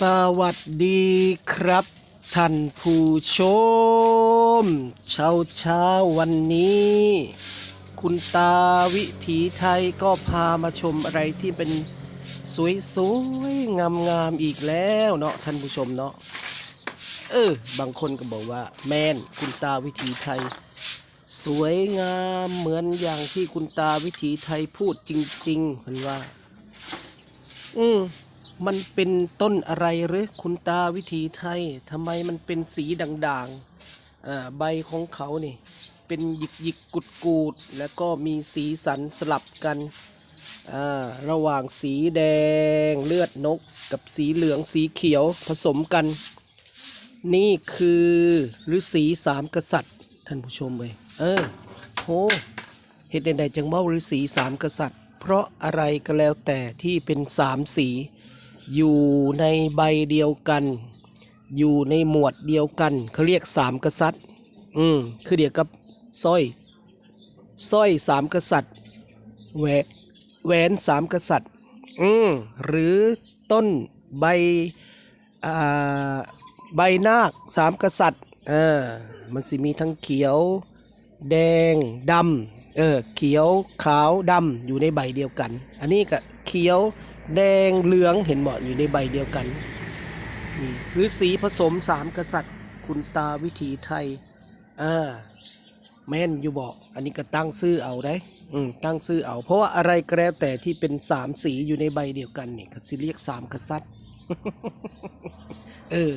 สวัสดีครับ ท่านผู้ชม เช้าเช้าวันนี้ คุณตาวิถีไทยก็พามาชมอะไรที่เป็นสวยๆงามๆอีกแล้วเนาะท่านผู้ชมเนาะเออบางคนก็บอกว่า แมนคุณตาวิถีไทย สวยงามเหมือนอย่างที่คุณตาวิถีไทยพูดจริงๆเห็นว่า อืม มันเป็นต้นอะไรหรือคุณตาวิถีไทยทำไมมันเป็นสีด่างๆอ่าใบของเขานี่เป็นหยิกหยิกกุดกูดๆแล้วก็มีสีสันสลับกันอ่าระหว่างสีแดงเลือดนก กับสีเหลืองสีเขียวผสมกัน นี่คือฤาษีสามกษัตริย์ ท่านผู้ชมเลยเออโหเหตุใดๆจึงว่าฤาษีสามกษัตริย์ เพราะอะไรก็แล้วแต่ที่เป็นสามสี อยู่ในใบเดียวกัน อยู่ในหมวดเดียวกันเขาเรียกสามกษัตริย์ อืมคือเดียวกับสร้อยสร้อยสามกษัตริย์แหวแหวนสามกษัตริย์ อืมหรือต้นใบอ่าใบนาคสามกษัตริย์เออมันสิมีทั้งเขียว แดงดำเออเขียวขาวดำอยู่ในใบเดียวกัน อันนี้ก็เขียว แดงเหลืองเห็นบ่อยู่ในใบเดียวกันนี่หรือสีผสมสามกษัตริย์ คุณตาวิถีไทยอ่าแม่นอยู่บอกอันนี้ก็ตั้งชื่อเอาได้อืมตั้งชื่อเอา เพราะว่าอะไรก็แล้วแต่ที่เป็นสามสีอยู่ในใบเดียวกันนี่ก็สิเรียกสามกษัตริย์เออ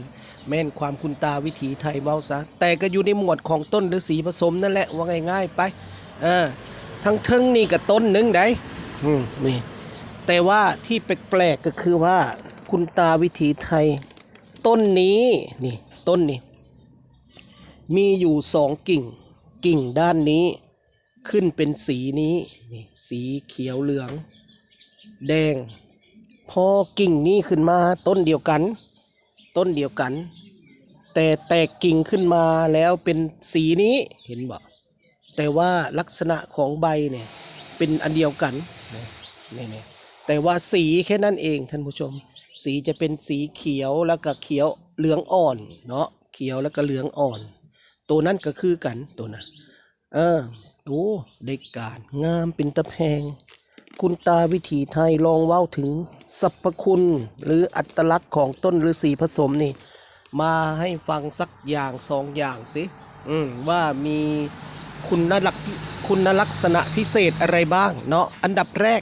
แม่นความคุณตาวิถีไทยเบาซะแต่ก็อยู่ในหมวดของต้นฤาษีผสมนั่นแหละว่าง่ายๆไปเออทั้งเทิงนี่กับต้นหนึงได้อืมนี่ แต่ว่าที่แปลกๆก็คือว่าคุณตาวิถีไทย ต้นนี้นี่ต้นนี้ มีอยู่สองกิ่ง กิ่งด้านนี้ขึ้นเป็นสีนี้นี่สีเขียวเหลือง แดง พอกิ่งนี้ขึ้นมาต้นเดียวกัน ต้นเดียวกัน แต่แตกกิ่งขึ้นมาแล้วเป็นสีนี้เห็นบ่แต่ว่าลักษณะของใบเนี่ยเป็นอันเดียวกันนี่นี่ แต่ว่าสีแค่นั้นเองท่านผู้ชม สีจะเป็นสีเขียวแล้วก็เขียวเหลืองอ่อนเนาะเขียวแล้วก็เหลืองอ่อน ตัวนั้นก็คือกันตัวน่ะเออโอ้ได้การงามเป็นตะแพง คุณตาวิถีไทยลองเว้าถึงสรรพคุณ หรืออัตลักษณ์ของต้นฤาษีผสมนี่ มาให้ฟังสักอย่างสองอย่างสิอืมว่ามีคุณลักษณ์คุณลักษณะพิเศษอะไรบ้างเนาะอันดับแรก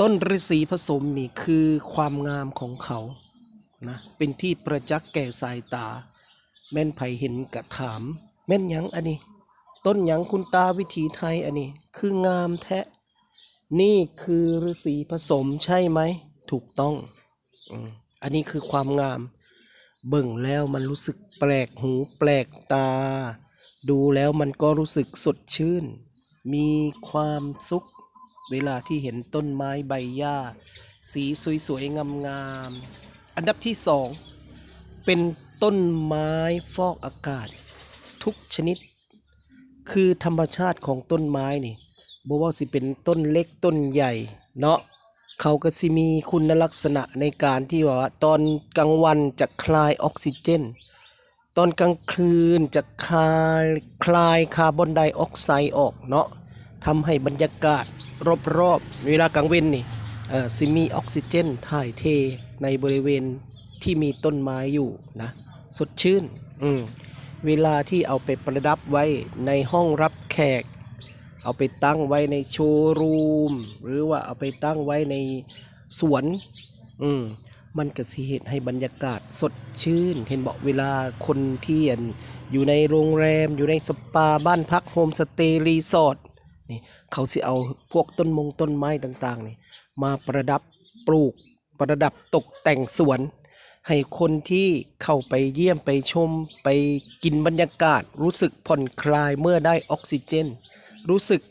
ต้นฤาษีผสมนี่คือความงามของเขานะเป็นที่ประจักษ์แก่สายตา แม่นไผเห็นกระถาม แม่นหยังอันนี้ ต้นหยังคุณตาวิถีไทยอันนี้ คืองามแท้นี่คือฤาษีผสมใช่ไหมถูกต้องอันนี้คือความงาม เบิ่งแล้วมันรู้สึกแปลกหูแปลกตา ดูแล้วมันก็รู้สึกสดชื่น มีความสุข เวลาที่เห็นต้นไม้ใบหญ้า สีสวยๆงามๆอันดับที่สองเป็นต้นไม้ฟอกอากาศ ทุกชนิด คือธรรมชาติของต้นไม้นี่บ่ว่าสิเป็นต้นเล็กต้นใหญ่เนาะเขาก็สิมีคุณลักษณะในการที่ว่าตอนกลางวันจะคลายออกซิเจน ตอนกลางคืนจะคลายคลายคาร์บอนไดออกไซด์ออกเนาะทำให้บรรยากาศ รอบๆเวลากลางเว้นนี่เออสิมีออกซิเจนถ่ายเทในบริเวณที่มีต้นไม้อยู่นะสดชื่นอืมเวลาที่เอาไปประดับไว้ในห้องรับแขก เอาไปตั้งไว้ในโชว์รูม หรือว่าเอาไปตั้งไว้ในสวนอืมมันก็สิเหตุให้บรรยากาศสดชื่น เห็นบอกเวลาคนที่อั่นอยู่ในโรงแรม อยู่ในสปาบ้านพักโฮมสเตย์รีสอร์ท นี่เขาสิเอาพวกต้นมงต้นไม้ต่างๆนี่มาประดับปลูกประดับตกแต่งสวน ให้คนที่เข้าไปเยี่ยมไปชมไปกินบรรยากาศ รู้สึกผ่อนคลายเมื่อได้ออกซิเจน รู้สึก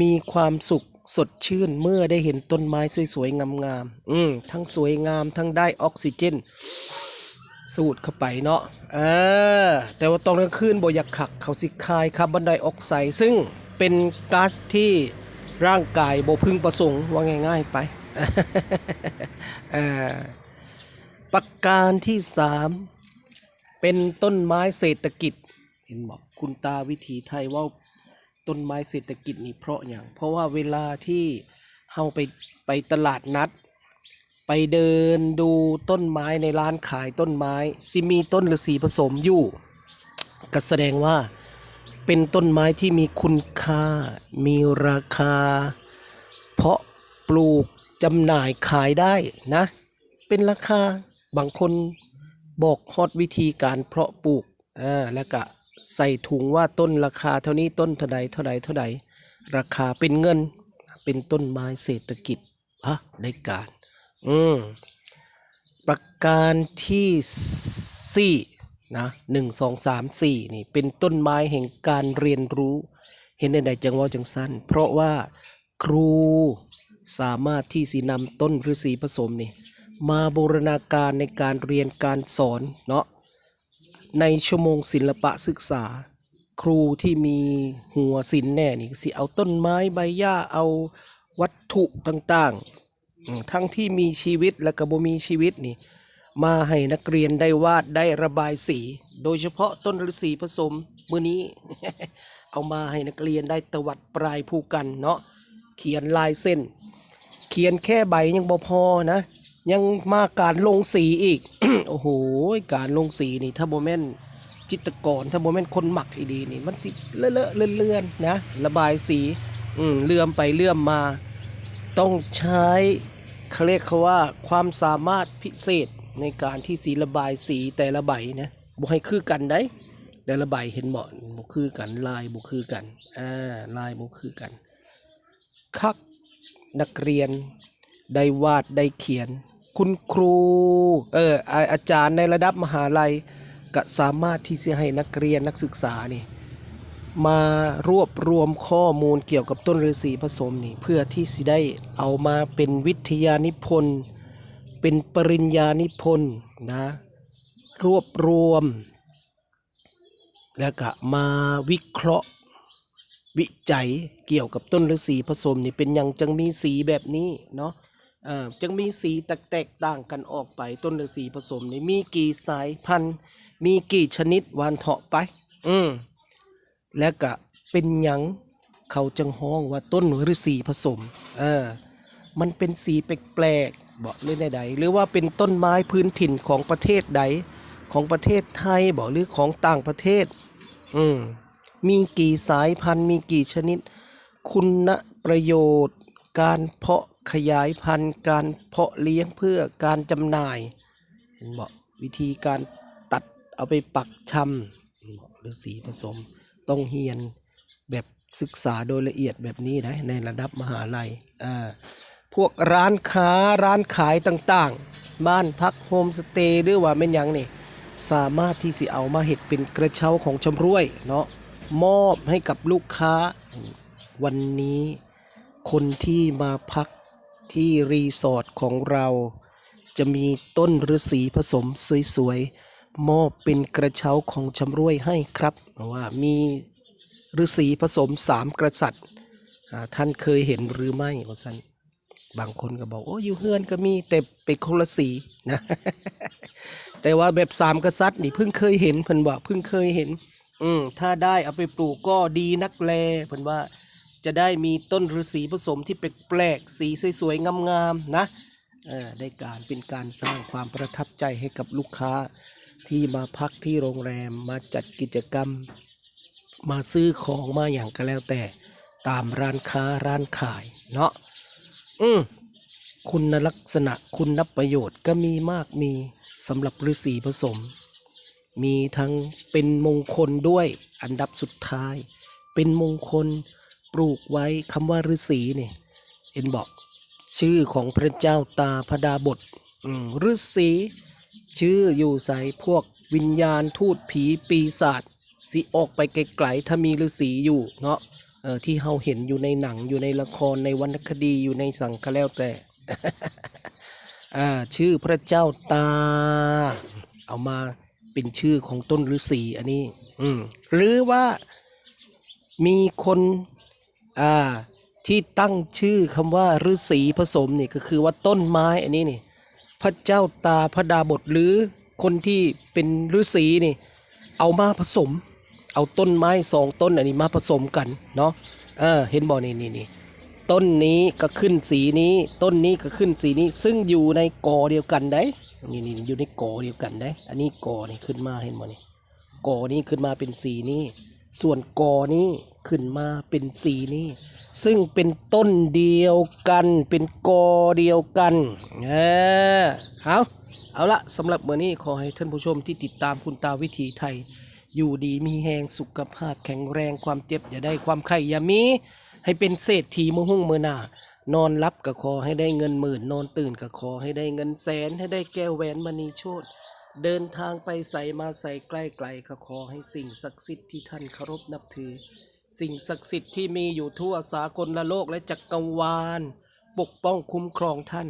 มีความสุขสดชื่นเมื่อได้เห็นต้นไม้สวยๆงามๆอืมทั้งสวยงามทั้งได้ออกซิเจน สูดเข้าไปเนาะเออแต่ว่าตอนกลางคืนบ่อยากขักเขาสิคายคาร์บอนไดออกไซด์ซึ่ง เป็นก๊าซที่ร่างกายบ่พึงประสงค์ว่าง่าย ๆ ไป ประการที่สามเป็นต้นไม้เศรษฐกิจ เห็นบอกคุณตาวิถีไทยว่าต้นไม้เศรษฐกิจนี่เพราะอย่าง เพราะว่าเวลาที่เฮาไปไปตลาดนัด ไปเดินดูต้นไม้ในร้านขายต้นไม้ซิมีต้นฤาษีผสมอยู่ ก็แสดงว่า เป็นต้นไม้ที่มีคุณค่า มีราคา เพราะปลูกจำหน่ายขายได้นะ เป็นราคาบางคนบอกฮอดวิธีการเพาะปลูกอ่าแล้วก็ใส่ถุงว่าต้นราคาเท่านี้ต้นเท่าใดเท่าใดเท่าใดราคาเป็นเงิน เป็นต้นไม้เศรษฐกิจฮะได้การ อืมประการที่สี่ นะหนึ่งสองสามสี่นี่เป็นต้นไม้แห่งการเรียนรู้ เห็นใดจังว่าจังสั้น เพราะว่าครูสามารถที่สินำต้นฤาษีผสมนี่มาบูรณาการในการเรียนการสอนเนาะในชั่วโมงศิลปะศึกษา ครูที่มีหัวศิลป์แน่นี่สิเอาต้นไม้ใบหญ้าเอาวัตถุต่างๆ ทั้งที่มีชีวิตและก็บ่มีชีวิตนี่ มาให้นักเรียนได้วาดได้ระบายสี โดยเฉพาะต้นฤาษีผสมมือนี้ เอามาให้นักเรียนได้ตวัดปลายผูกันเนาะเขียนลายเส้น เขียนแค่ใบยังบ่พอนะ ยังมาการลงสีอีก โอ้โหการลงสีนี่ถ้าโบแมนจิตกรถ้าโบแมนคนหมักให้ดีนี่มันสิเลอะเลอะเลื่อนๆนะระบายสีอืมเลื่อมไปเลื่อมมา ต้องใช้เขาเรียกเขาว่าความสามารถพิเศษ ในการที่สีระบายสีแต่ละใบนะบ่ให้คือกันได้แต่ละใบเห็นบ่บ่คือกันลายบ่คือกันอ่าลายบ่คือกัน คักนักเรียนได้วาดได้เขียน คุณครูเออออาจารย์ในระดับมหาลัยก็สามารถที่จะให้นักเรียนนักศึกษานี่มารวบรวมข้อมูลเกี่ยวกับต้นฤาษีผสมนี่เพื่อที่สิได้เอามาเป็นวิทยานิพนธ์ เป็นปริญญานิพนธ์นะรวบรวม แล้วก็มาวิเคราะห์ วิจัยเกี่ยวกับต้นฤาษีผสมนี่เป็นอย่างจังมีสีแบบนี้เนาะอ่อจังมีสีแตกต่างกันออกไปต้นฤาษีผสมนี่มีกี่สายพันธุ์ มีกี่ชนิดวานเถาะไป อืมและก็เป็นยังเขาจังห้องว่าต้นฤาษีผสมเออมันเป็นสีแปลกๆ บอกหรือใดๆหรือว่าเป็นต้นไม้พื้นถิ่นของประเทศใดของประเทศไทยบอกหรือของต่างประเทศ อืมมีกี่สายพันธุ์มีกี่ชนิด คุณประโยชน์ การเพาะขยายพันธุ์ การเพาะเลี้ยงเพื่อการจำหน่ายเห็นบอกวิธีการตัดเอาไปปักชำห็นบอสีผสมต้องเฮียนแบบศึกษาโดยละเอียดแบบนี้นะในระดับมหาลัยอ่า วกร้านค้าร้านขายต่างๆ บ้านพักโฮมสเตย์หรือว่าเป็นยังนี่สามารถที่สิเอามาเห็ดเป็นกระเช้าของชำร่วยเนาะมอบให้กับลูกค้า วันนี้คนที่มาพักที่รีสอร์ทของเรา จะมีต้นฤาษีผสมสวยๆ มอบเป็นกระเช้าของชำร่วยให้ครับว่ามีฤาษีผสมสามกษัตริย์อ่าท่านเคยเห็นหรือไม่ว่าสัน บางคนก็บอกโอ้อยู่เฮือนก็มีแต่เป็นคนละสีนะ แต่ว่าแบบสามกษัตริย์นี่เพิ่งเคยเห็นเพิ่นว่าเพิ่งเคยเห็น อืมถ้าได้เอาไปปลูกก็ดีนักแลเพิ่นว่าจะได้มีต้นฤาษีผสมที่แปลกๆสีสวยๆงามๆนะได้การเป็นการสร้างความประทับใจให้กับลูกค้าที่มาพักที่โรงแรมมาจัดกิจกรรม มาซื้อของมาอย่างก็แล้วแต่ตามร้านค้าร้านขายเนาะ อืมคุณลักษณะคุณประโยชน์ก็มีมากมีสำหรับฤาษีผสม มีทั้งเป็นมงคลด้วยอันดับสุดท้าย เป็นมงคลปลูกไว้คำว่าฤาษีเนี่ยเห็นบอกชื่อของพระเจ้าตาพดาบทฤาษีชื่ออยู่ใส่พวกวิญญาณทูตผีปีศาจสิออกไปไกลๆถ้ามีฤาษีอยู่เนาะ ที่เฮาเห็นอยู่ในหนังอยู่ในละครในวรรณคดีอยู่ในสังก็แล้วแต่อาชื่อพระเจ้าตา เอามาเป็นชื่อของต้นฤาษีอันนี้ อืมหรือว่ามีคนอ่าที่ตั้งชื่อคำว่าฤาษีผสมนี่ก็คือว่าต้นไม้อันนี้นี่ พระเจ้าตาพระดาบทหรือคนที่เป็นฤาษีนี่ เอามาผสม เอาต้นไม้สองต้นอันนี้มาผสมกันเนาะเออเห็นบ่นี่นี่นี่ต้นนี้ก็ขึ้นสีนี้ ต้นนี้ก็ขึ้นสีนี้ ซึ่งอยู่ในกอเดียวกันได้นี่นี่อยู่ในกอเดียวกันได้ อันนี้กอนี่ขึ้นมาเห็นบ่นี่กอนี้ขึ้นมาเป็นสีนี้ ส่วนกอนี้ขึ้นมาเป็นสีนี้ ซึ่งเป็นต้นเดียวกัน เป็นกอเดียวกันเออเอาเอาละสำหรับมื้อนี้ขอให้ท่านผู้ชมที่ติดตามคุณตาวิถีไทย อยู่ดีมีแหงสุขภาพแข็งแรงความเจ็บอย่าได้ความไข้อย่ามี ให้เป็นเศรษฐีมือหุ่งมือหนานอนรับก็ขอให้ได้เงินหมื่น นอนตื่นก็ขอให้ได้เงินแสน ให้ได้แก้วแหวนมณีโชตเดินทางไปใส่มาใส่ใกล้ไกลก็ขอให้สิ่งศักดิ์สิทธิ์ที่ท่านเคารพนับถือ สิ่งศักดิ์สิทธิ์ที่มีอยู่ทั่วสากลละโลกและจักรวาล ปกป้องคุ้มครองท่าน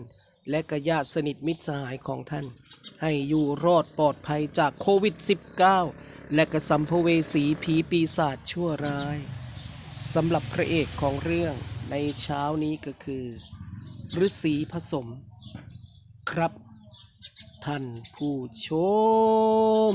และกญาติสนิทมิตรสหายของท่าน ให้อยู่รอดปลอดภัยจากโควิด -19 และกระสัมภเวสีผีปีศาจชั่วร้ายสำหรับพระเอกของเรื่องในเช้านี้ก็คือฤาษีผสม ครับ ท่านผู้ชม